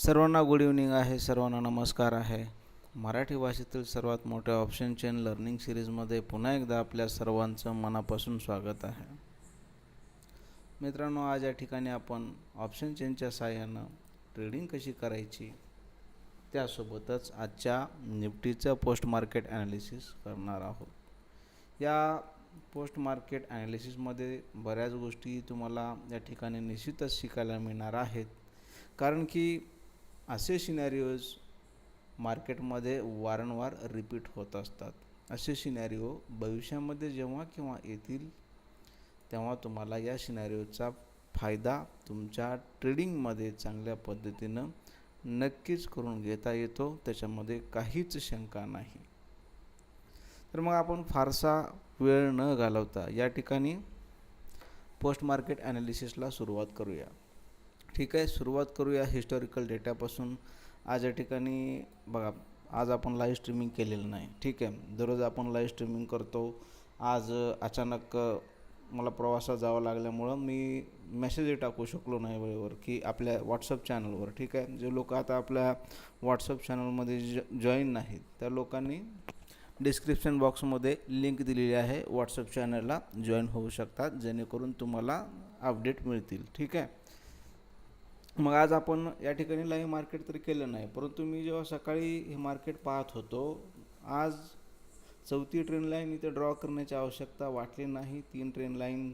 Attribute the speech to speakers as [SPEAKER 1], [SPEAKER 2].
[SPEAKER 1] सर्वांना good evening आहे सर्वांना नमस्कार आहे. मराठी भाषेतील सर्वात मोठ्या ऑप्शन चेन लर्निंग सिरीजमध्ये पुन्हा एकदा आपल्या सर्वांचं मनापासून स्वागत आहे. मित्रांनो आज या ठिकाणी आपण ऑप्शन चेनच्या सहाय्यानं ट्रेडिंग कशी करायची त्यासोबतच आजच्या निफ्टीचं पोस्ट मार्केट ॲनालिसिस करणार आहोत. या पोस्ट मार्केट ॲनालिसिसमध्ये बऱ्याच गोष्टी तुम्हाला या ठिकाणी निश्चितच शिकायला मिळणार आहेत. कारण की असे सिनॅरिओज मार्केटमध्ये वारंवार रिपीट होत असतात. असे सिनॅरिओ भविष्यामध्ये जेव्हा केव्हा येतील तेव्हा तुम्हाला या सिनॅरिओचा फायदा तुमच्या ट्रेडिंगमध्ये चांगल्या पद्धतीनं नक्कीच करून घेता येतो. त्याच्यामध्ये काहीच शंका नाही. तर मग आपण फारसा वेळ न घालवता या ठिकाणी पोस्ट मार्केट ॲनालिसिसला सुरुवात करूया. ठीक आहे सुरुवात करूया हिस्टॉरिकल डेटापासून आज या ठिकाणी बघा आज आपण लाईव्ह स्ट्रीमिंग केलेलं नाही. ठीक आहे दररोज आपण लाईव्ह स्ट्रीमिंग करतो. आज अचानक मला प्रवासात जावं लागल्यामुळं मी मेसेजही टाकू शकलो नाही वेळेवर की आपल्या व्हॉट्सअप चॅनलवर ठीक आहे जे लोक आता आपल्या व्हॉट्सअप चॅनलमध्ये ज जॉईन नाहीत त्या लोकांनी डिस्क्रिप्शन बॉक्समध्ये लिंक दिलेली आहे. व्हॉट्सअप चॅनलला जॉईन होऊ शकतात जेणेकरून तुम्हाला अपडेट मिळतील. ठीक आहे मग आज आपण या ठिकाणी लाईव्ह मार्केट तरी केलं नाही परंतु मी जेव्हा सकाळी हे मार्केट पाहत होतो आज चौथी ट्रेन लाईन इथे ड्रॉ करण्याची आवश्यकता वाटली नाही. तीन ट्रेन लाईन